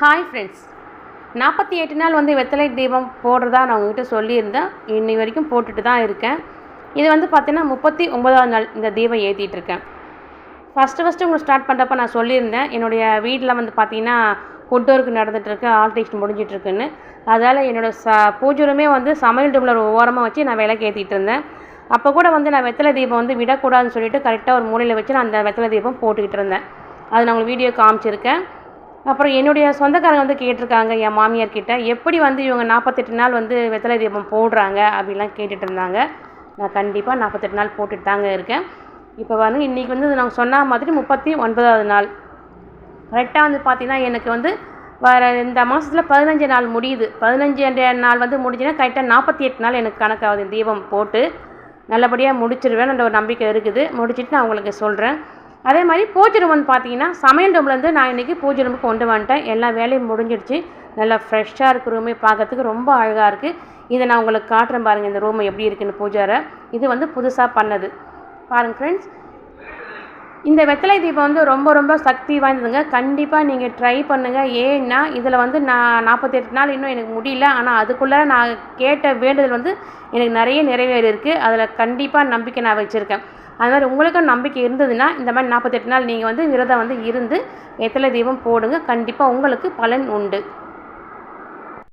Hi friends நாற்பத்தி எட்டு நாள் வந்து வெத்தலை தீபம் போடுறதா நான் உங்ககிட்ட சொல்லியிருந்தேன். இன்னி வரைக்கும் போட்டுட்டு தான் இருக்கேன். இது வந்து பார்த்தீங்கன்னா முப்பத்தி ஒன்பதாவது நாள் இந்த தீபம் ஏற்றிட்டு இருக்கேன். ஃபஸ்ட்டு ஃபஸ்ட்டு உங்களுக்கு ஸ்டார்ட் பண்ணுறப்ப நான் சொல்லியிருந்தேன். என்னுடைய வீட்டில் வந்து பார்த்தீங்கன்னா ஃபுட் ஒர்க் நடந்துகிட்ருக்கு ஆல்ட்ரேஷன் முடிஞ்சிட்ருக்குன்னு அதால் என்னோடய ச பூஜை வந்து சமையல் ரூமில் ஒரு ஓரமாக வச்சு நான் விளக்கு ஏற்றிட்டு இருந்தேன். அப்போ கூட வந்து நான் வெத்தலை தீபம் வந்து விடக்கூடாதுன்னு சொல்லிட்டு கரெக்டாக ஒரு மூலையில் வச்சு நான் அந்த வெத்தலை தீபம் போட்டுக்கிட்டு இருந்தேன். அது நான் உங்களுக்கு வீடியோ காமிச்சிருக்கேன். அப்புறம் என்னுடைய சொந்தக்காரங்க வந்து கேட்டிருக்காங்க என் மாமியார் கிட்ட எப்படி வந்து இவங்க நாற்பத்தெட்டு நாள் வந்து வெத்தலை தீபம் போடுறாங்க? அப்படிலாம் கேட்டுட்டு இருந்தாங்க. நான் கண்டிப்பாக நாற்பத்தெட்டு நாள் போட்டுட்டு தாங்க இருக்கேன். இப்போ வந்து இன்றைக்கி வந்து நாங்கள் சொன்ன மாதிரி முப்பத்தி ஒன்பதாவது நாள் கரெக்டாக வந்து பார்த்தீங்கன்னா எனக்கு வந்து வர இந்த மாதத்தில் பதினஞ்சு நாள் முடியுது. பதினஞ்சு நாள் வந்து முடிஞ்சுன்னா கரெக்டாக நாற்பத்தி எட்டு நாள் எனக்கு கணக்காகுது தீபம் போட்டு நல்லபடியாக முடிச்சிருவேன் ஒரு நம்பிக்கை இருக்குது. முடிச்சுட்டு நான் உங்களுக்கு சொல்கிறேன் அதே மாதிரி பூஜை ரூம் வந்து பார்த்தீங்கன்னா சமையல் ரூம்லேருந்து நான் இன்றைக்கி பூஜை ரூமுக்கு கொண்டு வந்துட்டேன். எல்லா வேலையும் முடிஞ்சிடுச்சு. நல்லா ஃப்ரெஷ்ஷாக இருக்குது ரூமே பார்க்கறதுக்கு ரொம்ப அழகாக இருக்குது இதை நான் உங்களுக்கு காட்டுறேன் பாருங்கள் இந்த ரூம் எப்படி இருக்குன்னு பூஜாரை. இது வந்து புதுசாக பண்ணது. பாருங்கள் ஃப்ரெண்ட்ஸ் இந்த வெத்தலை தீபம் வந்து ரொம்ப ரொம்ப சக்தி வாய்ந்ததுங்க. கண்டிப்பாக நீங்கள் ட்ரை பண்ணுங்கள் ஏன்னா இதில் வந்து நான் நாற்பத்தெட்டு நாள் இன்னும் எனக்கு முடியல. ஆனால் அதுக்குள்ளே நான் கேட்ட வேண்டுதல் வந்து எனக்கு நிறைய நிறைவேறி இருக்குது அதில் கண்டிப்பாக நம்பிக்கை நான் வச்சுருக்கேன். அது மாதிரி உங்களுக்கும் நம்பிக்கை இருந்ததுன்னா இந்த மாதிரி நாற்பத்தெட்டு நாள் நீங்கள் வந்து விரதம் வந்து இருந்து வெத்தலை தீபம் போடுங்க. கண்டிப்பாக உங்களுக்கு பலன் உண்டு.